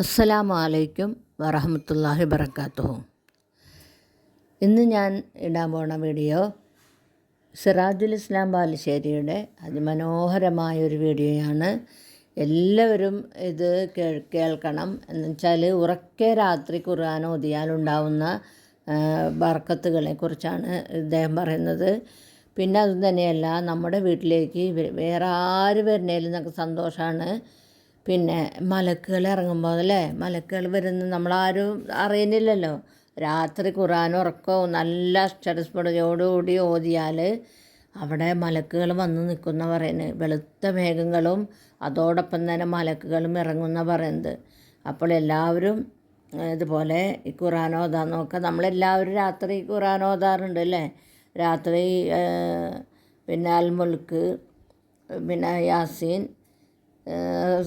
അസ്സലാമു അലൈക്കും വറഹമത്തല്ലാഹി വബർക്കാത്തു ഇന്ന് ഞാൻ ഇടാൻ പോണ വീഡിയോ സിറാജുൽ ഇസ്ലാം ബാലുശ്ശേരിയുടെ അതിമനോഹരമായ ഒരു വീഡിയോയാണ്. എല്ലാവരും ഇത് കേൾ കേൾക്കണം. എന്ന് വെച്ചാൽ ഉറക്കെ രാത്രി ഖുർആൻ ഓതിയാലുണ്ടാവുന്ന ബർക്കത്തുകളെ കുറിച്ചാണ് ഇദ്ദേഹം പറയുന്നത്. പിന്നെ അതും തന്നെയല്ല നമ്മുടെ വീട്ടിലേക്ക് വേറെ ആര് വരുന്നതിലും നമുക്ക് സന്തോഷമാണ് പിന്നെ മലക്കുകൾ ഇറങ്ങുമ്പോൾ അല്ലേ? മലക്കുകൾ വരുന്ന നമ്മളാരും അറിയുന്നില്ലല്ലോ. രാത്രി ഖുറാൻ ഉറക്കവും നല്ല അക്ഷരസ്ഫുടതയോടുകൂടി ഓതിയാൽ അവിടെ മലക്കുകൾ വന്ന് നിൽക്കുന്ന പറയുന്നത്. വെളുത്ത മേഘങ്ങളും അതോടൊപ്പം തന്നെ മലക്കുകളും ഇറങ്ങുന്ന പറയുന്നത്. അപ്പോൾ എല്ലാവരും ഇതുപോലെ ഈ ഖുറാൻ ഓതാൻ നോക്കുക നമ്മളെല്ലാവരും രാത്രി ഖുറാൻ ഓതാറുണ്ട് അല്ലേ? രാത്രി പിന്നെ അൽമുൽക്ക് പിന്നെ യാസീൻ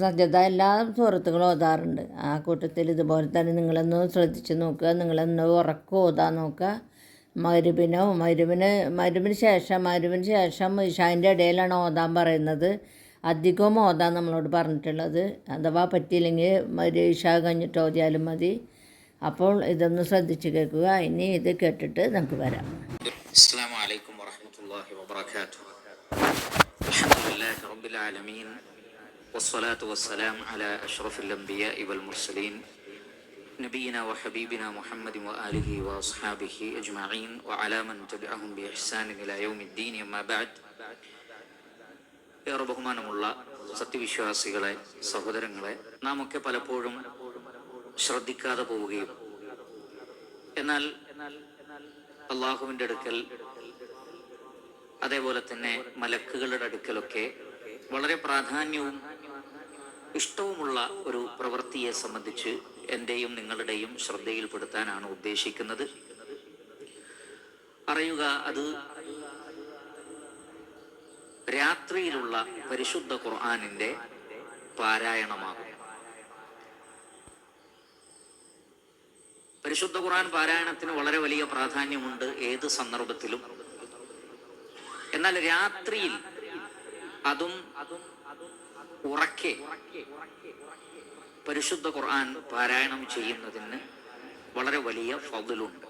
സജ്ജത എല്ലാ സുഹൃത്തുക്കളും ഓതാറുണ്ട്. ആ കൂട്ടത്തിൽ ഇതുപോലെ തന്നെ നിങ്ങളൊന്ന് ശ്രദ്ധിച്ച് നോക്കുക. നിങ്ങളൊന്ന് ഉറക്കം ഓതാൻ നോക്കുക. മരുവിനോ മരുവിന് മരുവിന് ശേഷം മരുവിന് ശേഷം ഇഷാന്റെ ഇടയിലാണ് ഓതാൻ പറയുന്നത്. അധികവും ഓതാൻ നമ്മളോട് പറഞ്ഞിട്ടുള്ളത്. അഥവാ പറ്റിയില്ലെങ്കിൽ മരു ഇഷ കഴിഞ്ഞിട്ട് ഓതിയാലും മതി. അപ്പോൾ ഇതൊന്ന് ശ്രദ്ധിച്ച് കേൾക്കുക. ഇനി ഇത് കേട്ടിട്ട് നമുക്ക് വരാം. അസ്സാം വലൈക്കും വാഹമത്തല്ലാഹി വാബർക്കാത്തു റബ്ബിൽ ആലമീൻ. والصلاة والسلام على أشرف الأنبياء والمرسلين نبينا وحبيبنا محمد وآله وأصحابه أجمعين وعلى من تبعهم بإحسان إلى يوم الدين أما بعد ഏറെ ബഹുമാനമുള്ള സത്യവിശ്വാസികളെ സഹോദരങ്ങളെ നാം ഒക്കെ പലപ്പോഴും ശ്രദ്ധിക്കാതെ പോവുകയും എന്നാൽ അള്ളാഹുവിൻ്റെ അടുക്കൽ അതേപോലെ തന്നെ മലക്കുകളുടെ അടുക്കലൊക്കെ വളരെ പ്രാധാന്യവും ഇഷ്ടവുമുള്ള ഒരു പ്രവൃത്തിയെ സംബന്ധിച്ച് എന്റെയും നിങ്ങളുടെയും ശ്രദ്ധയിൽപ്പെടുത്താനാണ് ഉദ്ദേശിക്കുന്നത്. അറിയുക അത് രാത്രിയിലുള്ള പരിശുദ്ധ ഖുർആാനിന്റെ പാരായണമാകും. പരിശുദ്ധ ഖുർആൻ പാരായണത്തിന് വളരെ വലിയ പ്രാധാന്യമുണ്ട് ഏത് സന്ദർഭത്തിലും. എന്നാൽ രാത്രിയിൽ അതും ഉറക്കെ പരിശുദ്ധ ഖുർആൻ പാരായണം ചെയ്യുന്നതിന് വളരെ വലിയ ഫൗദലുണ്ട്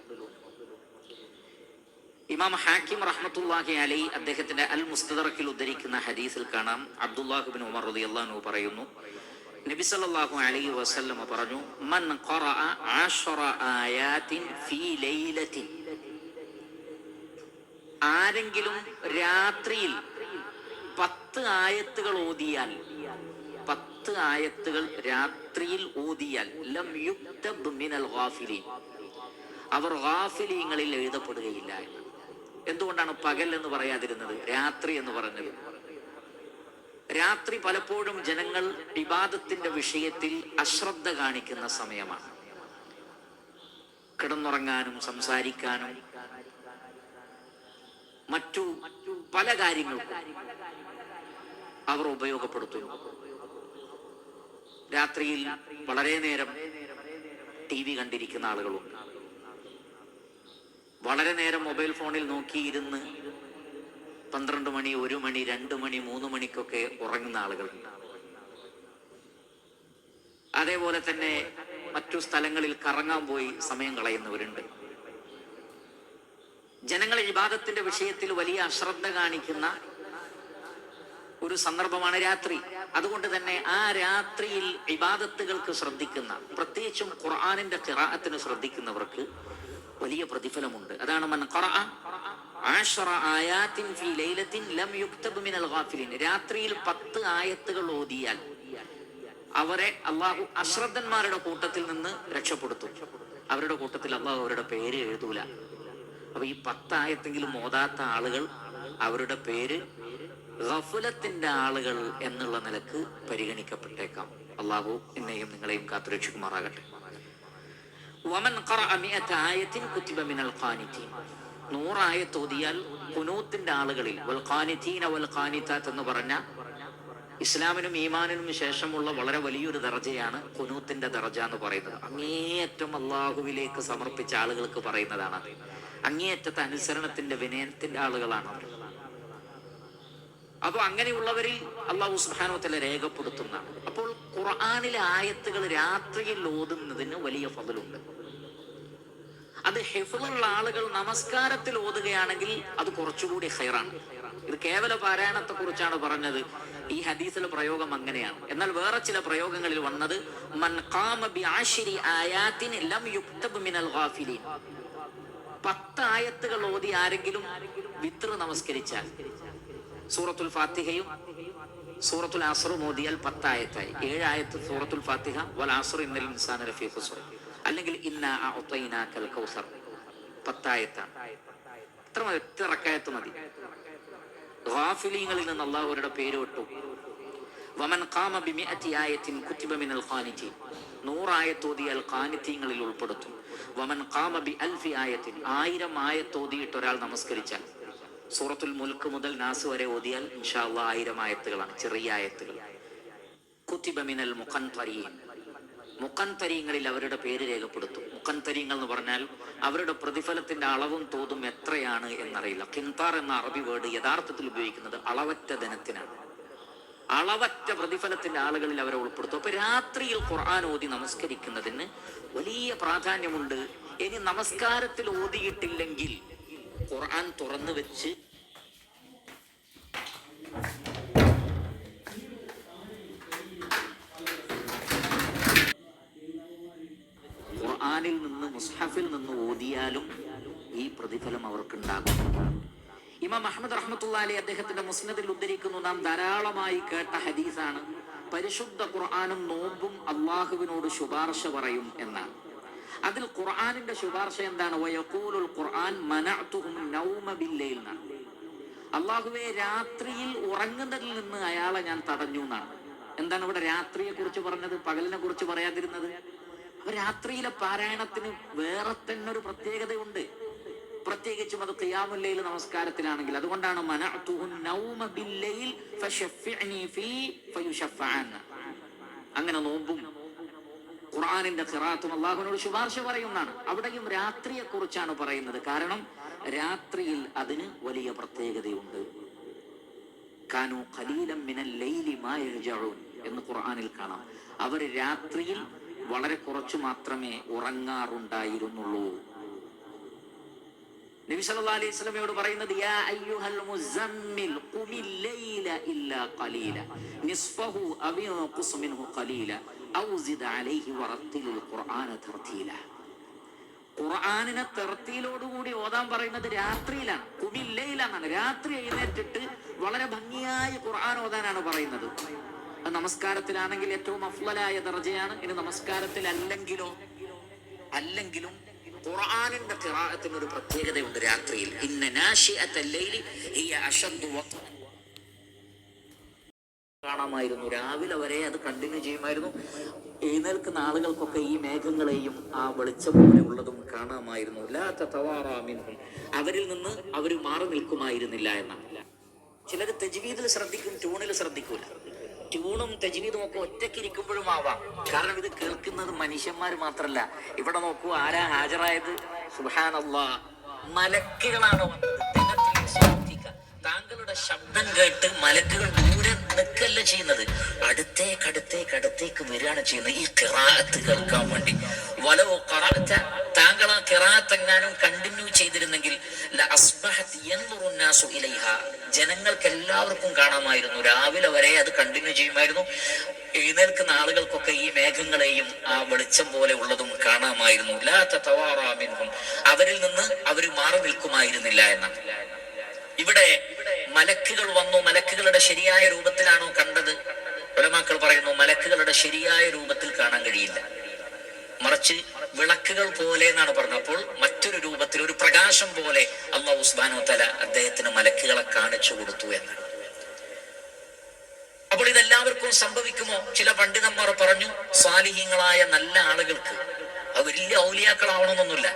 ഇമാം ഹാക്കിം റഹ്മത്തുല്ലാഹി അലൈ അദ്ദേഹത്തിന്റെ അൽ മുസ്തദറക്കിൽ ഉദ്ധരിക്കുന്ന ഹദീസിൽ കാണാം. അബ്ദുല്ലാഹുബിൻ ഉമർ റളിയല്ലാഹു പറയുന്നു നബി സല്ലല്ലാഹു അലൈഹി വസല്ലമ പറഞ്ഞു മൻ ഖറഅ ഫീ ആരെങ്കിലും രാത്രിയിൽ പത്ത് ആയത്തുകൾ ഓതിയാൽ പത്ത് ആയത്തുകൾ രാത്രിയിൽ ഓതിയാൽ ലം യുക്തബ് മിനൽ അവർ ഗാഫിലീങ്ങളിൽ എഴുതപ്പെടുകയില്ല. എന്ന് എന്തുകൊണ്ടാണ് പകൽ എന്ന് പറയാതിരുന്നത്? രാത്രി എന്ന് പറഞ്ഞത്. രാത്രി പലപ്പോഴും ജനങ്ങൾ വിവാദത്തിന്റെ വിഷയത്തിൽ അശ്രദ്ധ കാണിക്കുന്ന സമയമാണ്. കിടന്നുറങ്ങാനും സംസാരിക്കാനും മറ്റു പല കാര്യങ്ങൾക്കും അവർ ഉപയോഗപ്പെടുത്തുന്നു. രാത്രിയിൽ വളരെ നേരം ടി വി കണ്ടിരിക്കുന്ന ആളുകളുണ്ട് വളരെ നേരം മൊബൈൽ ഫോണിൽ നോക്കിയിരുന്ന് പന്ത്രണ്ട് മണി ഒരു മണി രണ്ട് മണി മൂന്ന് മണിക്കൊക്കെ ഉറങ്ങുന്ന ആളുകളുണ്ട് അതേപോലെ തന്നെ മറ്റു സ്ഥലങ്ങളിൽ കറങ്ങാൻ പോയി സമയം കളയുന്നവരുണ്ട്. ജനങ്ങൾ വിവാദത്തിന്റെ വിഷയത്തിൽ വലിയ അശ്രദ്ധ കാണിക്കുന്ന ഒരു സന്ദർഭമാണ് രാത്രി. അതുകൊണ്ട് തന്നെ ആ രാത്രിയിൽ ഇബാദത്തുകൾക്ക് ശ്രദ്ധിക്കുന്ന പ്രത്യേകിച്ചും ഖുർആാനിന്റെ കിറാഅത്തിന് ശ്രദ്ധിക്കുന്നവർക്ക് വലിയ പ്രതിഫലമുണ്ട്. അതാണ് മൻ രാത്രിയിൽ പത്ത് ആയത്തുകൾ ഓതിയാൽ അവരെ അള്ളാഹു അശ്രദ്ധന്മാരുടെ കൂട്ടത്തിൽ നിന്ന് രക്ഷപ്പെടുത്തും. അവരുടെ കൂട്ടത്തിൽ അള്ളാഹു അവരുടെ പേര് എഴുതൂല. അപ്പൊ ഈ പത്തായത്തെങ്കിലും ഓതാത്ത ആളുകൾ അവരുടെ പേര് ഗഫുലത്തിന്റെ ആളുകൾ എന്നുള്ള നിലയ്ക്ക് പരിഗണിക്കപ്പെട്ടേക്കാം. അള്ളാഹു എന്നെയും നിങ്ങളെയും കാത്തുരക്ഷിക്കുമാറാകട്ടെ. വമൻ ഖറഅ മിഅത ആയത്തിൻ കുതിബ മിനൽ ഖാനിതീൻ. നൂറായത്ത് ഓതിയാൽ കുനൂത്തിന്റെ ആളുകളിൽ എന്ന് പറഞ്ഞ ഇസ്ലാമിനും ഈമാനിനും ശേഷമുള്ള വളരെ വലിയൊരു ദർജയാണ് കുനൂത്തിന്റെ ദർജ എന്ന് പറയുന്നത്. അങ്ങേയറ്റം അള്ളാഹുവിലേക്ക് സമർപ്പിച്ച ആളുകൾക്ക് പറയുന്നതാണ്. അങ്ങേയറ്റത്തെ അനുസരണത്തിന്റെ വിനയത്തിന്റെ ആളുകളാണ് അവർ. അപ്പോൾ അങ്ങനെയുള്ളവരിൽ അള്ളാഹു സുഹാനോത്തല രേഖപ്പെടുത്തുന്ന അപ്പോൾ ഖുർആാനിലെ ആയത്തുകൾ രാത്രിയിൽ ഓതുന്നതിന് വലിയ ഫതലുണ്ട് അത് ഹെഫുള്ള ആളുകൾ നമസ്കാരത്തിൽ ഓതുകയാണെങ്കിൽ അത് കുറച്ചുകൂടി ഹെയറാണ് ഇത് കേവല പാരായണത്തെ കുറിച്ചാണ് പറഞ്ഞത്. ഈ ഹദീസിലെ പ്രയോഗം അങ്ങനെയാണ്. എന്നാൽ വേറെ ചില പ്രയോഗങ്ങളിൽ വന്നത് മൻ ഖാമ ബി ആശിരി ലം മിനൽ ഗാഫിലിൻ. പത്ത് ആയത്തുകൾ ഓതി ആരെങ്കിലും വിത്ര നമസ്കരിച്ചാൽ സൂറത്തുൽ ഫാത്തിഹയും സൂറത്തുൽ ആസറും ഓതിയാൽ പത്തായത്തായി. ആയത്ത് സൂറത്തുൽ ഫാത്തിഹ വൽ ആസർ ഇന്നൽ ഇൻസാന ലഫീ ഖുസ്ർ അല്ലെങ്കിൽ ഇന്ന അഅതൈനാകൽ കൗസർ. പത്തായത്താണ്. ഇത്ര മതി എത്ര റക്കായത്ത് മതി. ഗാഫിലിങ്ങളിൽ നിന്ന് അള്ളാഹുരുടെ പേര് വിട്ടു. വമൻ ഖാമ ബിമിഅത്തി ആയത്തിൻ കുത്തിബ മിനൽ ഖാനിതീൻ. നൂറായത്തോതിയാൽ ഖാനിത്തീങ്ങളിൽ ഉൾപ്പെടുത്തും. വമൻ ഖാമ ബി അൽഫി ആയത്തിൻ. ആയിരം ആയത്തോതിയിട്ട് ഒരാൾ നമസ്കരിച്ചാൽ. സൂറത്തുൽ മുൽക്ക് മുതൽ നാസ് വരെ ഓതിയാൽ ഇൻഷാ അള്ളാഹ് ആയിരം ആയത്തുകളാണ് ചെറിയ ആയത്തുകൾ. കുത്തിബമിനൽ മുഖൻതരീൻ മുഖൻതരീങ്ങളിൽ അവരുടെ പേര് രേഖപ്പെടുത്തും. മുഖൻതരീങ്ങൾ എന്ന് പറഞ്ഞാൽ അവരുടെ പ്രതിഫലത്തിന്റെ അളവും തോതും എത്രയാണ് എന്നറിയില്ല. കിൻതാർ എന്ന അറബി വേർഡ് യഥാർത്ഥത്തിൽ ഉപയോഗിക്കുന്നത് അളവറ്റ ധനത്തിനാണ്. അളവറ്റ പ്രതിഫലത്തിന്റെ ആളുകളിൽ അവരെ ഉൾപ്പെടുത്തും. അപ്പൊ രാത്രിയിൽ ഖുർആൻ ഓതി നമസ്കരിക്കുന്നതിന് വലിയ പ്രാധാന്യമുണ്ട്. ഇനി നമസ്കാരത്തിൽ ഓതിയിട്ടില്ലെങ്കിൽ ഖുർആൻ തുറന്നു വെച്ച് ഖുർആനിൽ നിന്ന് മുസ്ഹഫിൽ നിന്ന് ഓതിയാലും ഈ പ്രതിഫലം അവർക്കുണ്ടാകും. ഇമാം അഹമ്മദ് റഹ്മത്തുള്ള അദ്ദേഹത്തിന്റെ മുസ്നദിൽ ഉദ്ധരിക്കുന്നു നാം ധാരാളമായി കേട്ട ഹദീസാണ് പരിശുദ്ധ ഖുർആാനും നോമ്പും അള്ളാഹുവിനോട് ശുപാർശ പറയും എന്നാണ്. അതിൽ ഖുർആാനിന്റെ ശുപാർശ എന്താണ്? ഖുർആൻ നൗമ എന്നാണ്. അള്ളാഹുവെ രാത്രിയിൽ ഉറങ്ങുന്നതിൽ നിന്ന് അയാളെ ഞാൻ തടഞ്ഞു എന്നാണ്. എന്താണ് ഇവിടെ രാത്രിയെ കുറിച്ച് പറഞ്ഞത്? പകലിനെ കുറിച്ച് പറയാതിരുന്നത്? അപ്പൊ രാത്രിയിലെ പാരായണത്തിന് വേറെ തന്നെ ഒരു പ്രത്യേകതയുണ്ട്. പ്രത്യേകിച്ചും അത് ഖിയാമുല്ലയിൽ നമസ്കാരത്തിലാണെങ്കിൽ. അതുകൊണ്ടാണ് നൗമ അങ്ങനെ നോമ്പും ഖുർആനിന്റെ ഖിറാത്തും അള്ളാഹുവിനോട് ശുപാർശ പറയുന്നതാണ്. അവിടെയും രാത്രിയെ കുറിച്ചാണ് പറയുന്നത്. കാരണം രാത്രിയിൽ അതിന് വലിയ പ്രത്യേകതയുണ്ട്. കാനു ഖലീലം ലൈലി എന്ന് ഖുർആനിൽ കാണാം. അവർ രാത്രിയിൽ വളരെ കുറച്ചു മാത്രമേ ഉറങ്ങാറുണ്ടായിരുന്നുള്ളൂ. നബി സല്ലല്ലാഹു അലൈഹി വസല്ലമയോട് പറയുന്നത് യാ അയ്യുഹൽ ലൈല ഇല്ലാ ഖലീല. നിസ്ഫഹു അവ യൻഖുസ് ഖലീല. ഖുർആനിനെ തെർത്തിയിലോടുകൂടി ഓതാൻ പറയുന്നത് രാത്രിയിലാണ്. കുമില്ലയിലാണ് രാത്രി എഴുന്നേറ്റിട്ട് വളരെ ഭംഗിയായി ഖുർആൻ ഓതാനാണ് പറയുന്നത്. നമസ്കാരത്തിലാണെങ്കിൽ ഏറ്റവും അഫ്ലലായ ദർജയാണ്. ഇനി നമസ്കാരത്തിൽ അല്ലെങ്കിലോ അല്ലെങ്കിലും ഖുർആനിന്റെ ഖിറാഅത്തിന് ഒരു പ്രത്യേകതയുണ്ട് രാത്രിയിൽ. ഇന്ന നാശിഅത്തൽ ലൈലി ഹിയ അശദ്ദു വഖ്അൻ കാണാമായിരുന്നു. രാവിലെ വരെ അത് കണ്ടിന്യൂ ചെയ്യുമായിരുന്നു. എഴുന്നേൽക്കുന്ന ആളുകൾക്കൊക്കെ ഈ മേഘങ്ങളെയും ആ വെളിച്ചം പോലെ ഉള്ളതും കാണാമായിരുന്നു. അല്ലാത്ത തവാറാമിനും. അവരിൽ നിന്ന് അവർ മാറി നിൽക്കുമായിരുന്നില്ല എന്നാണ്. ചിലർ തെജ്വീദിൽ ശ്രദ്ധിക്കും ട്യൂണിൽ ശ്രദ്ധിക്കൂല. ട്യൂണും തെജ്വീദും ഒക്കെ ഒറ്റയ്ക്ക് ഇരിക്കുമ്പോഴും ആവാം. കാരണം ഇത് കേൾക്കുന്നത് മനുഷ്യന്മാർ മാത്രല്ല. ഇവിടെ നോക്കൂ ആരാ ഹാജരായത്? സുഹാനല്ലാ മലക്കുകളാണ് വന്നത്. താങ്കളുടെ ശബ്ദം കേട്ട് മലക്കുകൾ അടുക്കല്ല ചെയ്യുന്നത്. അടുത്തേക്ക് അടുത്തേക്ക് അടുത്തേക്ക് വരികയാണ് ചെയ്യുന്നത്. ഈ കിറാത്ത് കേൾക്കാൻ വേണ്ടി. വലവോ കറാത്ത താങ്കൾ ആ കിറാത്തെങ്ങാനും കണ്ടിന്യൂ ചെയ്തിരുന്നെങ്കിൽ ജനങ്ങൾക്ക് എല്ലാവർക്കും കാണാമായിരുന്നു. രാവിലെ വരെ അത് കണ്ടിന്യൂ ചെയ്യുമായിരുന്നു. എഴുന്നേൽക്കുന്ന ആളുകൾക്കൊക്കെ ഈ മേഘങ്ങളെയും ആ വെളിച്ചം പോലെ ഉള്ളതും കാണാമായിരുന്നു. അവരിൽ നിന്ന് അവർ മാറി നിൽക്കുമായിരുന്നില്ല എന്നാണ്. ഇവിടെ മലക്കുകൾ വന്നു. മലക്കുകളുടെ ശരിയായ രൂപത്തിലാണോ കണ്ടത്? ഉലമാക്കൾ പറയുന്നു മലക്കുകളുടെ ശരിയായ രൂപത്തിൽ കാണാൻ കഴിയില്ല. മറിച്ച് വിളക്കുകൾ പോലെ എന്നാണ് പറഞ്ഞപ്പോൾ മറ്റൊരു രൂപത്തിൽ ഒരു പ്രകാശം പോലെ അള്ളാഹു ഉസ്ബാനോ തല അദ്ദേഹത്തിന് മലക്കുകളെ കാണിച്ചു കൊടുത്തു എന്നാണ്. അപ്പോൾ ഇതെല്ലാവർക്കും സംഭവിക്കുമോ? ചില പണ്ഡിതന്മാർ പറഞ്ഞു സാലിഹീങ്ങളായ നല്ല ആളുകൾക്ക് അത് വലിയ ഔലിയാക്കളാവണമെന്നൊന്നുമില്ല.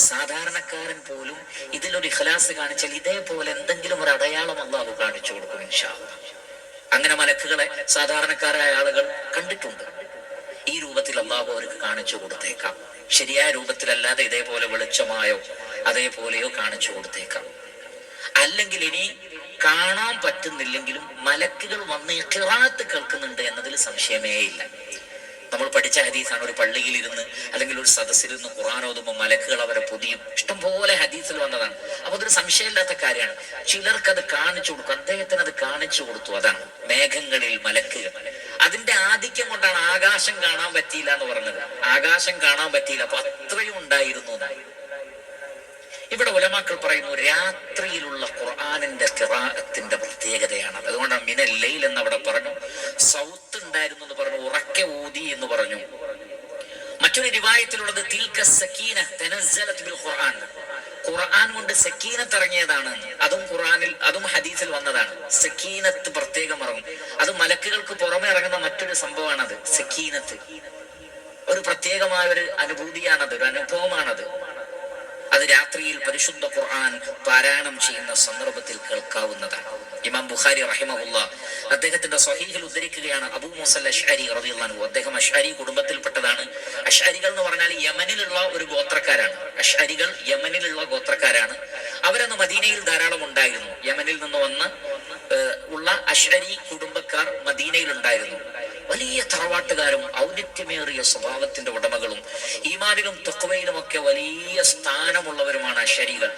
ഒരു സാധാരണക്കാരൻ പോലും ഇതിലൊരു ഇഖലാസ് കാണിച്ചാൽ ഇതേപോലെ എന്തെങ്കിലും ഒരു അടയാളം അള്ളാഹു കാണിച്ചു കൊടുക്കും. അങ്ങനെ മലക്കുകളെ സാധാരണക്കാരായ ആളുകൾ കണ്ടിട്ടുണ്ട്. ഈ രൂപത്തിൽ അള്ളാഹു അവർക്ക് കാണിച്ചു കൊടുത്തേക്കാം. ശരിയായ രൂപത്തിലല്ലാതെ ഇതേപോലെ വെളിച്ചമായോ അതേപോലെയോ കാണിച്ചു കൊടുത്തേക്കാം. അല്ലെങ്കിൽ ഇനി കാണാൻ പറ്റുന്നില്ലെങ്കിലും മലക്കുകൾ വന്ന് ഈ ഖിറാത്ത് കേൾക്കുന്നുണ്ട് എന്നതിൽ സംശയമേ ഇല്ല. നമ്മൾ പഠിച്ച ഹദീസാണ് ഒരു പള്ളിയിൽ ഇരുന്ന് അല്ലെങ്കിൽ ഒരു സദസ്സിൽ ഇരുന്ന് ഖുർആൻ ഓതുമ്പോൾ മലക്കുകൾ അവരെ പൊതിയും. ഇഷ്ടംപോലെ ഹദീസിൽ വന്നതാണ്. അപ്പൊ അതൊരു സംശയമില്ലാത്ത കാര്യമാണ്. ചിലർക്ക് അത് കാണിച്ചു കൊടുക്കും. അദ്ദേഹത്തിന് അത് കാണിച്ചു കൊടുത്തു. അതാണ് മേഘങ്ങളിൽ മലക്കുകൾ. അതിന്റെ ആധിക്യം കൊണ്ടാണ് ആകാശം കാണാൻ പറ്റിയില്ല എന്ന് പറഞ്ഞത്. ആകാശം കാണാൻ പറ്റിയില്ല. അപ്പൊ അത്രയും ഉണ്ടായിരുന്നു ഇവിടെ ഉലമാക്കൾ പറയുന്നു രാത്രിയിലുള്ള ഖുർആാനിന്റെ കിറാഅത്തിന്റെ പ്രത്യേകതയാണ്. അതുകൊണ്ടാണ് മിനൽ ലൈൽ എന്ന് അവിടെ പറഞ്ഞു സൗത്ത് ഉണ്ടായിരുന്നു എന്ന് പറഞ്ഞു ഉറക്കെ ഊതി എന്ന് പറഞ്ഞു. മറ്റൊരു രൂപായത്തിലുള്ളത് തിൽക സക്കീന തനസ്സലത് ബിൽ ഖുർആൻ. ഖുർആൻ കൊണ്ട് സക്കീനത്ത് ഇറങ്ങിയതാണ്. അതും ഖുർആനിൽ അതും ഹദീസിൽ വന്നതാണ്. സക്കീനത്ത് പ്രത്യേകം ഇറങ്ങും. അത് മലക്കുകൾക്ക് പുറമെ ഇറങ്ങുന്ന മറ്റൊരു സംഭവമാണത് സക്കീനത്ത് ഒരു പ്രത്യേകമായ ഒരു അനുഭൂതിയാണത് ഒരു അനുഭവമാണത്. അത് രാത്രിയിൽ പരിശുദ്ധ ഖുർആൻ പാരായണം ചെയ്യുന്ന സന്ദർഭത്തിൽ കേൾക്കാവുന്നതാണ്. ഇമാം ബുഖാരി റഹിമഹുല്ല അദ്ദേഹത്തിന്റെ സ്വഹീഹിൽ ഉദ്ധരിക്കുകയാണ് അബൂ മുസൽ അഷ്അരി റളിയല്ലാഹു അദ്ദേഹം അഷ്അരി കുടുംബത്തിൽപ്പെട്ടതാണ്. അഷ്അരികൾ എന്ന് പറഞ്ഞാൽ യമനിലുള്ള ഒരു ഗോത്രക്കാരാണ്. അഷ്അരികൾ യമനിലുള്ള ഗോത്രക്കാരാണ്. അവരന്ന് മദീനയിൽ ധാരാളം ഉണ്ടായിരുന്നു. യമനിൽ നിന്ന് വന്ന് ഉള്ള അഷ്അരി കുടുംബക്കാർ മദീനയിൽ ഉണ്ടായിരുന്നു. വലിയ തറവാട്ടുകാരും ഔന്നിത്യമേറിയ സ്വഭാവത്തിന്റെ ഉടമകളും ഈമാനിലും തൊക്കുവയിലും ഒക്കെ വലിയ സ്ഥാനമുള്ളവരുമാണ് ശരികൾ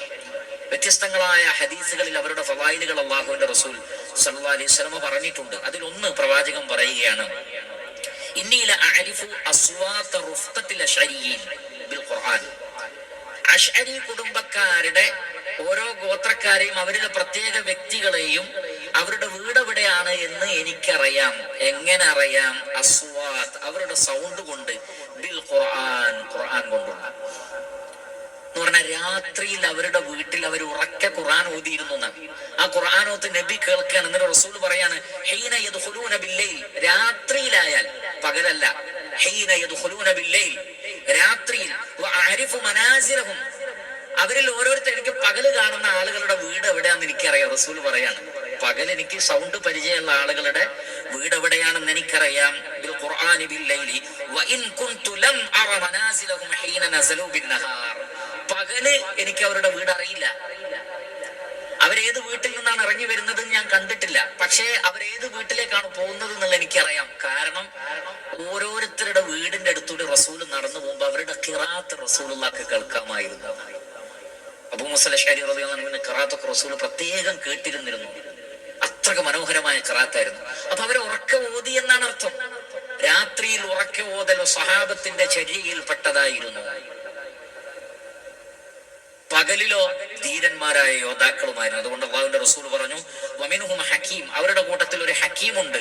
വ്യത്യസ്തങ്ങളായ ഹദീസുകളിൽ അവരുടെ ഫവായിലുകൾ അള്ളാഹുവിന്റെ റസൂൽ സല്ലാ അലൈഹി സ്വലമ പറഞ്ഞിട്ടുണ്ട്. അതിലൊന്ന് പ്രവാചകൻ പറയുകയാണ് ഖുർആൻ. കുടുംബക്കാരുടെ ഓരോ ഗോത്രക്കാരെയും അവരുടെ പ്രത്യേക വ്യക്തികളെയും അവരുടെ വീട് എവിടെയാണ് എന്ന് എനിക്കറിയാം. എങ്ങനെ അറിയാം? അസ്വാദ്. അവരുടെ സൗണ്ട് കൊണ്ട് ബിൽ ഖുർആൻ ഖുർആൻ കൊണ്ടുള്ള. എന്ന് പറഞ്ഞാൽ രാത്രിയിൽ അവരുടെ വീട്ടിൽ അവർ ഉറക്കെ ഖുർആൻ ഓതിയിരുന്നു എന്നാണ് ആ ഖുർആാനോത്ത് നബി കേൾക്കുകയാണ്. എന്നിട്ട് റസൂൽ പറയാണ് ഹീന യദ്ഖുലൂന ബില്ലൈൽ. രാത്രിയിലായാൽ പകലല്ല. ഹീന യദ്ഖുലൂന ബില്ലൈൽ. രാത്രിയിൽ വഅരിഫു മനാസിലഹും. അവരിൽ ഓരോരുത്തർ എനിക്ക് പകൽ കാണുന്ന ആളുകളുടെ വീട് എവിടെയാണെന്ന് എനിക്കറിയാം റസൂൽ പറയാണ്. പകൽ എനിക്ക് സൗണ്ട് പരിചയമുള്ള ആളുകളുടെ വീട് എവിടെയാണെന്ന് എനിക്കറിയാം. ബിൽ കുൻതു ലം അറ ഹീന നസലു ബിന്നഹാർ പകൽ എനിക്ക് അവരുടെ വീട് അറിയില്ല. അവരേത് വീട്ടിൽ നിന്നാണ് ഇറങ്ങി വരുന്നത് ഞാൻ കണ്ടിട്ടില്ല. പക്ഷേ അവരേത് വീട്ടിലേക്കാണ് പോകുന്നത് എന്നുള്ള എനിക്കറിയാം. കാരണം ഓരോരുത്തരുടെ വീടിന്റെ അടുത്തൂടെ റസൂൽ നടന്നു പോകുമ്പോൾ അവരുടെ കിറാത്ത് റസൂലുള്ളാക്ക് കേൾക്കാമായിരുന്നു. അബൂ മുസല ഷാരി റളിയല്ലാഹു കിറാത്തൊക്കെ റസൂൽ പ്രത്യേകം കേട്ടിരുന്നിരുന്നു. അത്രയ്ക്ക് മനോഹരമായ കറാത്തായിരുന്നു. അപ്പൊ അവരെ ഉറക്കം ഓതി എന്നാണ് അർത്ഥം. രാത്രിയിൽ ഉറക്ക ഓതൽ സഹാബത്തിന്റെ ചര്യയിൽപ്പെട്ടതായിരുന്നു പകലിലോ ധീരന്മാരായ യോദ്ധാക്കളുമായിരുന്നു. അതുകൊണ്ട് അള്ളാഹുവിന്റെ റസൂൽ പറഞ്ഞു വമിനുഹും ഹക്കീം. അവരുടെ കൂട്ടത്തിൽ ഒരു ഹക്കീമുണ്ട്.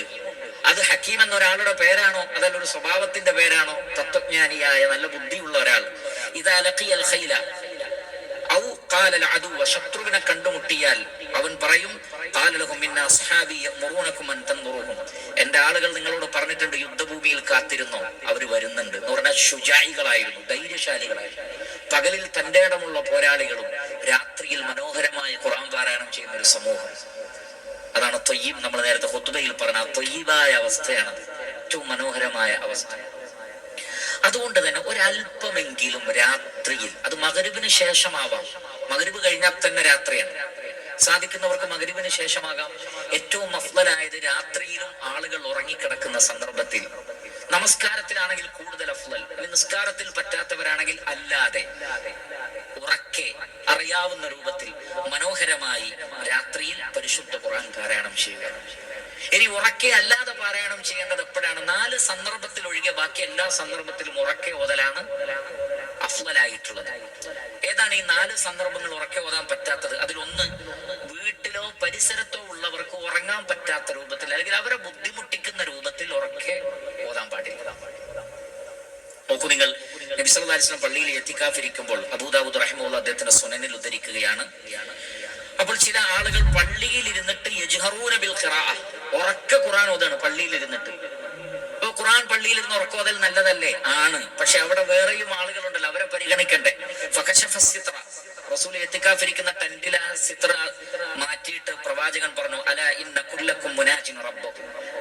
അത് ഹക്കീം എന്ന ഒരാളുടെ പേരാണോ? അതല്ല ഒരു സ്വഭാവത്തിന്റെ പേരാണോ? തത്വജ്ഞാനിയായ നല്ല ബുദ്ധിയുള്ള ഒരാൾ. ഇതാ ലഖിയൽ ഖൈല. ഔ കാലൽ അദുവ ശത്രുവിനെ കണ്ടുമുട്ടിയാൽ അവൻ പറയും എന്റെ ആളുകൾ നിങ്ങളോട് പറഞ്ഞിട്ടുണ്ട് യുദ്ധഭൂമിയിൽ കാത്തിരുന്നു? അവർ വരുന്നുണ്ട് എന്ന് പറഞ്ഞാൽ ശുചായികളായിരുന്നു ധൈര്യശാലികളായിരുന്നു. പകലിൽ തന്റെ ഇടമുള്ള പോരാളികളും രാത്രിയിൽ മനോഹരമായ ഖുർആൻ പാരായണം ചെയ്യുന്ന ഒരു സമൂഹം. അതാണ് തൊയ്യം നമ്മൾ നേരത്തെ ഹുത്തുബയിൽ പറഞ്ഞ തൊയ്യായ അവസ്ഥയാണത്. ഏറ്റവും മനോഹരമായ അവസ്ഥ. അതുകൊണ്ട് തന്നെ ഒരല്പമെങ്കിലും രാത്രിയിൽ അത് മകരുവിന് ശേഷമാവാം. മകരുവ് കഴിഞ്ഞാൽ തന്നെ രാത്രിയാണ്. സാധിക്കുന്നവർക്ക് മകരുവിന് ശേഷമാകാം ഏറ്റവും അഫ്ലലായത് രാത്രിയിലും ആളുകൾ ഉറങ്ങിക്കിടക്കുന്ന സന്ദർഭത്തിൽ. നമസ്കാരത്തിലാണെങ്കിൽ കൂടുതൽ അഫ്ലൽ നിസ്കാരത്തിൽ പറ്റാത്തവരാണെങ്കിൽ അല്ലാതെ. ഉറക്കെ അറിയാവുന്ന രൂപത്തിൽ മനോഹരമായി രാത്രിയിൽ പരിശുദ്ധ ഖുർആൻ പാരായണം ചെയ്യുക. ഇനി ഉറക്കെ അല്ലാതെ പാരായണം ചെയ്യേണ്ടത് എപ്പോഴാണ്? നാല് സന്ദർഭത്തിൽ ഒഴികെ ബാക്കി എല്ലാ സന്ദർഭത്തിലും ഉറക്കെ ഓതലാണ് അഫ്ലലായിട്ടുള്ളത്. ഏതാണ് ഈ നാല് സന്ദർഭങ്ങൾ ഉറക്കെ ഓതാൻ പറ്റാത്തത്? അതിലൊന്ന് പരിസരത്തോ ഉള്ളവർക്ക് ഉറങ്ങാൻ പറ്റാത്ത രൂപത്തിൽ അല്ലെങ്കിൽ അവരെ ബുദ്ധിമുട്ടിക്കുന്ന രൂപത്തിൽ ഉറക്കെ ഓതാൻ പാടില്ല. നോക്കൂ നിങ്ങൾ നബി സല്ലല്ലാഹു അലൈഹി വസല്ലം പള്ളിയിൽ എത്തിക്കാഫിരിക്കുമ്പോൾ അബൂദാബുദ് റഹിമുള്ള അദ്ദേഹത്തിന്റെ സുനനിൽ ഉദ്ധരിക്കുകയാണ്. അപ്പോൾ ചില ആളുകൾ പള്ളിയിൽ ഇരുന്നിട്ട് യജ്ഹറൂന ബിൽ ഉറക്ക ഖുർആൻ ഓതാണ് പള്ളിയിൽ ഇരുന്നിട്ട്. അപ്പൊ ഖുറാൻ പള്ളിയിൽ ഇരുന്ന് ഉറക്കോതൽ നല്ലതല്ലേ? ആണ്. പക്ഷെ അവിടെ വേറെയും ആളുകളുണ്ടല്ലോ അവരെ പരിഗണിക്കണ്ടേ? ഫകശഫ സിത്ര റസൂൽ എത്തിക്കാഫിരിക്കുന്ന ടെന്റിൽ സിത്ര മാറ്റിയിട്ട് പ്രവാചകൻ പറഞ്ഞു അല ഇന്ന കുല്ലക്കും മുനാജിൻ റബ്ബ്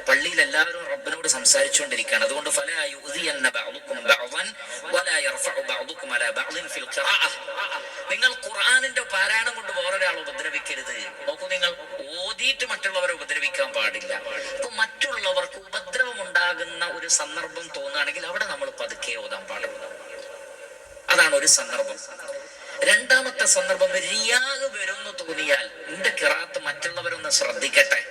പള്ളിയിൽ എല്ലാവരും റബ്ബിനോട് സംസാരിച്ചുകൊണ്ടിരിക്കുകയാണ്. അതുകൊണ്ട് ഫല യുദിയന്ന ബഅദുക്കും ബഅദൻ വലാ യർഫഉ ബഅദുക്കും അലാ ബഅദിൻ ഫിൽ ഖിറാഅ. നിങ്ങൾ ഖുർആനിന്റെ പാരായണം കൊണ്ട് വേറൊരാൾ ഉപദ്രവിക്കരുത്. നോക്കൂ നിങ്ങൾ ഓതിയിട്ട് മറ്റുള്ളവരെ ഉപദ്രവിക്കാൻ പാടില്ല. അപ്പൊ മറ്റുള്ളവർക്ക് ഉപദ്രവം ഉണ്ടാകുന്ന ഒരു സന്ദർഭം തോന്നുകയാണെങ്കിൽ അവിടെ നമ്മൾ പതുക്കെ ഓതാൻ പാടില്ല. അതാണ് ഒരു സന്ദർഭം. രണ്ടാമത്തെ സന്ദർഭം റിയാഗ് വരുമെന്ന് തോന്നിയാൽ എന്റെ കിറാത്ത് മറ്റുള്ളവരൊന്ന് ശ്രദ്ധിക്കട്ടെ.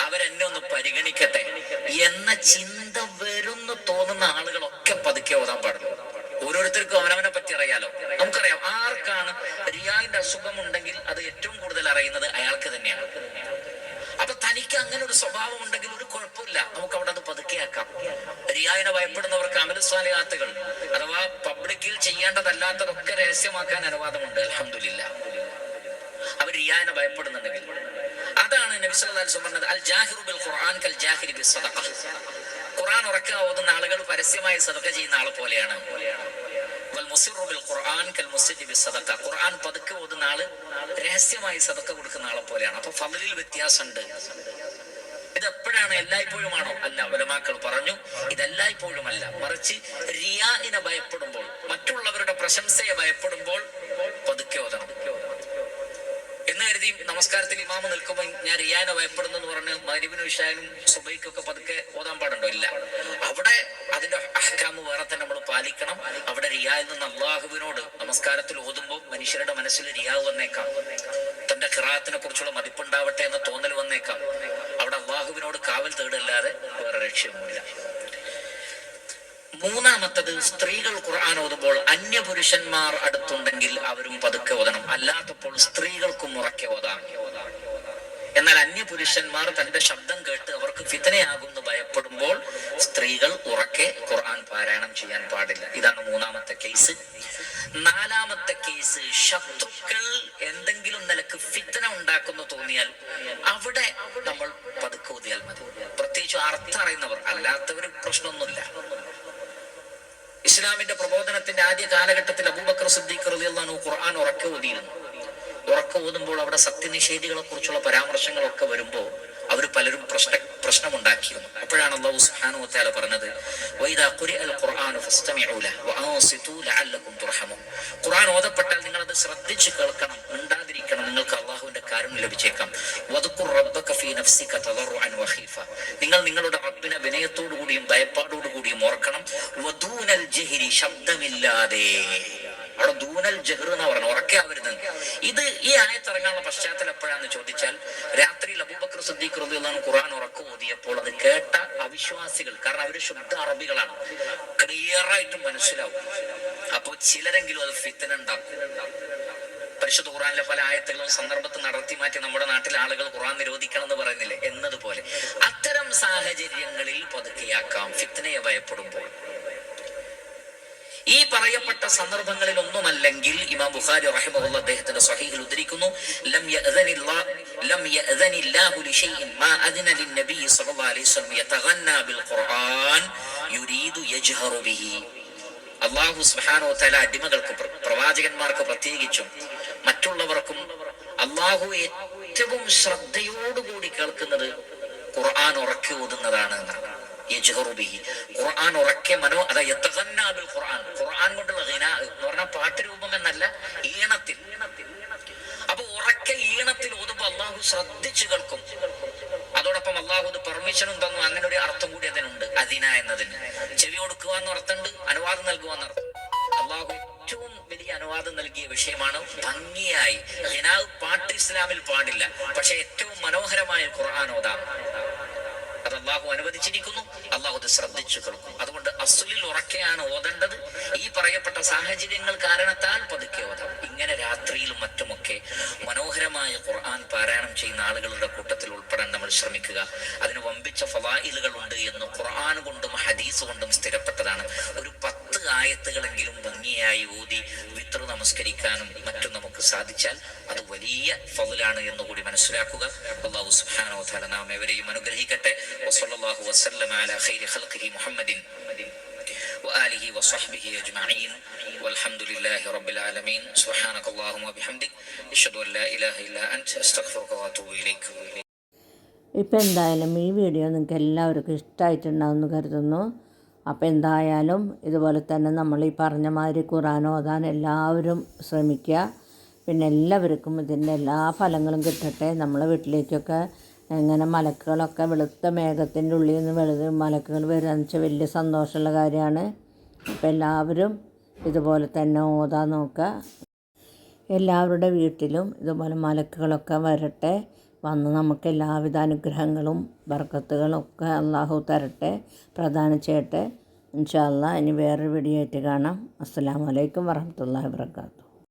അവരെന്നെ ഒന്ന് പരിഗണിക്കട്ടെ. എന്ന ചിന്ത വരുന്നു തോന്നുന്ന ആളുകളൊക്കെ പതുക്കെ ഓതാൻ പാടുള്ളൂ. ഓരോരുത്തർക്കും അവനവനെ പറ്റി അറിയാലോ. നമുക്കറിയാം ആർക്കാണ് റിയാഗിന്റെ അസുഖം ഉണ്ടെങ്കിൽ അത് ഏറ്റവും കൂടുതൽ അറിയുന്നത് അയാൾക്ക് തന്നെയാണ്. അപ്പൊ തനിക്ക് അങ്ങനെ ഒരു സ്വഭാവം ഉണ്ടെങ്കിൽ ഒരു കുഴപ്പമില്ല. നമുക്ക് അവിടെ അത് പതുക്കെയാക്കാം. റിയായനെ ഭയപ്പെടുന്നവർക്ക് അമലസ്വാലിയാത്തുകൾ അഥവാ പബ്ലിക്കിൽ ചെയ്യേണ്ടതല്ലാത്തതൊക്കെ രഹസ്യമാക്കാൻ അനുവാദമുണ്ട്. അലഹമില്ല അവർ റിയായനെ ഭയപ്പെടുന്നുണ്ടെങ്കിൽ. അതാണ് നബി സല്ലല്ലാഹു അലൈഹി വസല്ലം പറഞ്ഞത് അൽ ബിൽ ഖുർആൻ കൽ ബിസ് സദഖ ഖുർആൻ ഉറക്കെ ഓതുന്ന ആളുകൾ പരസ്യമായി സദഖ ചെയ്യുന്ന ആളെ പോലെയാണ്. ബിൽ ഖുർആൻ കൽ മുസിരി ബിസ് സദഖ ഖുർആൻ പതുക്കെ ഓതുന്ന ആൾ രഹസ്യമായി സദഖ കൊടുക്കുന്ന ആളെ പോലെയാണ്. അപ്പൊ ഫضലിൽ വ്യത്യാസമുണ്ട്. ഇത് എപ്പോഴാണ് എല്ലായ്പ്പോഴുമാണോ? അല്ല ഉലമാക്കൾ പറഞ്ഞു ഇതെല്ലായ്പ്പോഴും അല്ല മറിച്ച് റിയാഇനെ ഭയപ്പെടുമ്പോൾ മറ്റുള്ളവരുടെ പ്രശംസയെ ഭയപ്പെടുമ്പോൾ പതുക്കെ ഓതണം. എന്ന് കരുതി നമസ്കാരത്തിൽ ഇമാമ നിൽക്കുമ്പോൾ ഞാൻ റിയാനെ ഭയപ്പെടുന്നു എന്ന് പറഞ്ഞ് മരുവിനും ഇഷാനും സുബൈക്കൊക്കെ പതുക്കെ ഓതാൻ പാടുണ്ടോ? ഇല്ല. അവിടെ അതിന്റെ അഹ്കാമ് വേറെ തന്നെ നമ്മൾ പാലിക്കണം. അവിടെ റിയായിൽ നിന്ന് അള്ളാഹുവിനോട് നമസ്കാരത്തിൽ ഓതുമ്പോൾ മനുഷ്യരുടെ മനസ്സിൽ റിയാവ് വന്നേക്കാം. തന്റെ ഖിറാത്തിനെ കുറിച്ചുള്ള മതിപ്പുണ്ടാവട്ടെ എന്ന തോന്നൽ വന്നേക്കാം. അള്ളാഹുവിനോട് കാവൽ തേടല്ലാതെ വേറെ ലക്ഷ്യമൊന്നുമില്ല മൂന്നാമത്തത് സ്ത്രീകൾ ഖുർആൻ ഓതുമ്പോൾ അന്യപുരുഷന്മാർ അടുത്തുണ്ടെങ്കിൽ അവരും പതുക്കെ ഓതണം. അല്ലാത്തപ്പോൾ സ്ത്രീകൾക്കും ഉറക്കെ ഓതാം. എന്നാൽ അന്യപുരുഷന്മാർ തന്റെ ശബ്ദം കേട്ട് അവർക്ക് ഫിതനയാകുമെന്ന് ഭയപ്പെടുമ്പോൾ സ്ത്രീകൾ ഉറക്കെ ഖുർആൻ പാരായണം ചെയ്യാൻ പാടില്ല. ഇതാണ് മൂന്നാമത്തെ കേസ്. നാലാമത്തെ കേസ് ശത്രുക്കൾ എന്തെങ്കിലും നിലയ്ക്ക് ഫിത്തന ഉണ്ടാക്കുന്നു തോന്നിയാൽ അവിടെ നമ്മൾ പതുക്കെ മതി. പ്രത്യേകിച്ച് അർത്ഥം അറിയുന്നവർ അല്ലാത്തവർ പ്രശ്നമൊന്നുമില്ല. ഇസ്ലാമിന്റെ പ്രബോധനത്തിന്റെ ആദ്യ കാലഘട്ടത്തിൽ അബൂബക്കർ സിദ്ദീഖ് റളിയല്ലാഹു ഖുർആൻ ഉറക്കെ ഓതിയിരുന്നു. ഉറക്കെ ഓതുമ്പോൾ അവിടെ സത്യനിഷേധികളെ കുറിച്ചുള്ള പരാമർശങ്ങളൊക്കെ വരുമ്പോൾ അവർ പലരും പ്രശ്ന പ്രശ്നമുണ്ടാക്കിയിരുന്നു. അപ്പോഴാണ് അള്ളാഹു സുബ്ഹാനഹു വത്താല പറഞ്ഞത് ഖുർആൻ ഓതപ്പെട്ടാൽ നിങ്ങൾ അത് ശ്രദ്ധിച്ചു കേൾക്കണം മിണ്ടാതിരിക്കണം നിങ്ങൾക്ക് അള്ളാഹുവിന്റെ കാരുണ്യം ലഭിച്ചേക്കാം. നിങ്ങൾ നിങ്ങളുടെ റബ്ബിനെ വിനയത്തോടു കൂടിയും ഭയപ്പാടോടു കൂടിയും ഓർക്കണം ശബ്ദമില്ലാതെ. അവിടെ ദൂനൽ ജഹ്റു എന്ന് പറഞ്ഞു ഉറക്കെ ആവരുത്. ഇത് ഈ ആയത്തിറങ്ങാനുള്ള പശ്ചാത്തലം എപ്പോഴാന്ന് ചോദിച്ചാൽ രാത്രി അബൂബക്കർ സിദ്ദീഖ് റളിയല്ലാഹു ഖുർആൻ ഉറക്കം ഓതിയപ്പോൾ അത് കേട്ട അവിശ്വാസികൾ കാരണം അവർ ശുദ്ധ അറബികളാണ് ക്ലിയർ ആയിട്ട് മനസ്സിലാവും. അപ്പോൾ ചിലരെങ്കിലും അത് ഫിത്തന ഉണ്ടാക്കും. പരിശുദ്ധ ഖുറാനിലെ പല ആയത്തുകളും സന്ദർഭത്തിൽ നടത്തി മാറ്റി നമ്മുടെ നാട്ടിലെ ആളുകൾ ഖുറാൻ നിരോധിക്കണം എന്ന് പറയുന്നില്ലേ? എന്നതുപോലെ. അത്തരം സാഹചര്യങ്ങളിൽ പതുക്കെയാക്കാം. ഫിത്തനയെ ഭയപ്പെടുമ്പോൾ. ഈ പറയപ്പെട്ട സന്ദർഭങ്ങളിൽ ഒന്നുമല്ലെങ്കിൽ ഇമാം ബുഖാരി റഹിമഹുള്ള അദ്ദേഹത്തിന്റെ സ്വഹീഹിൽ ഉദ്ധരിക്കുന്നു ലം ലം മാ അദ്ന സ്വല്ലല്ലാഹു അലൈഹി വസല്ലം യതഗന്നാ ബിൽ ഖുർആൻ യുരീദു യജ്ഹറു ബിഹി അള്ളാഹു സുബ്ഹാനഹു വതആല അടിമകൾക്ക് പ്രവാചകന്മാർക്ക് പ്രത്യേകിച്ചും മറ്റുള്ളവർക്കും അള്ളാഹു ഏറ്റവും ശ്രദ്ധയോടുകൂടി കേൾക്കുന്നത് ഖുർആൻ ഉറക്കി ഓതുന്നതാണ് എന്നാണ്. ഖുർആൻ ഉറക്കെ മനോ അതാ യതഗന്നാ ബിൽ ഖുർആൻ. ഖുർആൻ കൊണ്ടുള്ള ഗിന എന്ന് പറഞ്ഞാൽ പാട്ട് രൂപം എന്നല്ല ഈണത്തിൽ. അപ്പൊ ഉറക്കെ ഈണത്തിൽ ഓതുമ്പോ അള്ളാഹു ശ്രദ്ധിച്ചു കേൾക്കും. അതോടൊപ്പം അള്ളാഹു ഇത് പെർമിഷനും തന്നു. അങ്ങനെ ഒരു അർത്ഥം കൂടി അതിനുണ്ട്. അതിന എന്നതിന്. ചെവി കൊടുക്കുക എന്ന് അർത്ഥമുണ്ട് അനുവാദം നൽകുക എന്നർത്ഥം അള്ളാഹു ഏറ്റവും വലിയ അനുവാദം നൽകിയ വിഷയമാണ് ഭംഗിയായി. ഹിനാവ് പാട്ട് ഇസ്ലാമിൽ പാടില്ല. പക്ഷെ ഏറ്റവും മനോഹരമായ ഖുർആൻ ഓതാം. അള്ളാഹു അനുവദിച്ചിരിക്കുന്നു. അള്ളാഹു അത് ശ്രദ്ധിച്ചു കേൾക്കും അതുകൊണ്ട് അസുലിൽ ഉറക്കെയാണ് ഓതേണ്ടത്. ഈ പറയപ്പെട്ട സാഹചര്യങ്ങൾ കാരണത്താൽ പതുക്കെ ഓതാം. ഇങ്ങനെ രാത്രിയിലും മറ്റുമൊക്കെ മനോഹരമായ ഖുർആൻ പാരായണം ചെയ്യുന്ന ആളുകളുടെ കൂട്ടത്തിൽ ഉൾപ്പെടാൻ നമ്മൾ ശ്രമിക്കുക. അതിന് വമ്പിച്ച ഫവായിലുകൾ ഉണ്ട് എന്ന് ഖുർആൻ കൊണ്ടും ഹദീസ് കൊണ്ടും സ്ഥിരപ്പെട്ടതാണ്. ഒരു പത്ത് ആയത്തുകളെങ്കിലും ഭംഗിയായി ഊതി വിത്ര നമസ്കരിക്കാനും മറ്റും നമുക്ക് സാധിച്ചാൽ അത് വലിയ ഫതിലാണ് എന്ന് കൂടി മനസ്സിലാക്കുക. അള്ളാഹു സുബ്ഹാനഹു തല നാം എവരെയും അനുഗ്രഹിക്കട്ടെ. വസല്ലല്ലാഹു അലാ ഖൈരി മുഹമ്മദിൻ وآله وصحبه أجمعين والحمد لله رب العالمين سبحانك اللهم وبحمدك أشهد أن لا إله إلا أنت أستغفرك وأتوب إليك ഇപ്പം എന്തായാലും ഈ വീഡിയോ നിങ്ങൾക്ക് എല്ലാവർക്കും ഇഷ്ടമായിട്ടുണ്ടാവുമെന്ന് കരുതുന്നു. അപ്പോൾ എന്തായാലും ഇതുപോലെ തന്നെ നമ്മൾ ഈ പറഞ്ഞ മാതിരി ഖുറാൻ ഓതാൻ എല്ലാവരും ശ്രമിക്കുക. പിന്നെ എല്ലാവർക്കും ഇതിന്റെ എല്ലാ ഫലങ്ങളും കിട്ടട്ടെ. നമ്മളെ വീട്ടിലേക്കൊക്കെ ഇങ്ങനെ മലക്കുകളൊക്കെ വെളുത്ത മേഘത്തിന്റെ ഉള്ളിൽ നിന്ന് വെളുത് മലക്കുകൾ വരാന്ന് വെച്ചാൽ വലിയ സന്തോഷമുള്ള കാര്യമാണ്. അപ്പോൾ എല്ലാവരും ഇതുപോലെ തന്നെ ഓതാൻ നോക്കുക. എല്ലാവരുടെ വീട്ടിലും ഇതുപോലെ മലക്കുകളൊക്കെ വരട്ടെ. വന്ന് നമുക്ക് എല്ലാവിധ അനുഗ്രഹങ്ങളും ബർക്കത്തുകളും ഒക്കെ അള്ളാഹു തരട്ടെ പ്രദാനം ചെയ്യട്ടെ ഇൻഷാല്ല ഇനി വേറൊരു വീഡിയോ ആയിട്ട് കാണാം. അസ്സാം വലൈക്കും വറഹ്മത്തുള്ളാഹി വബറകാതുഹു.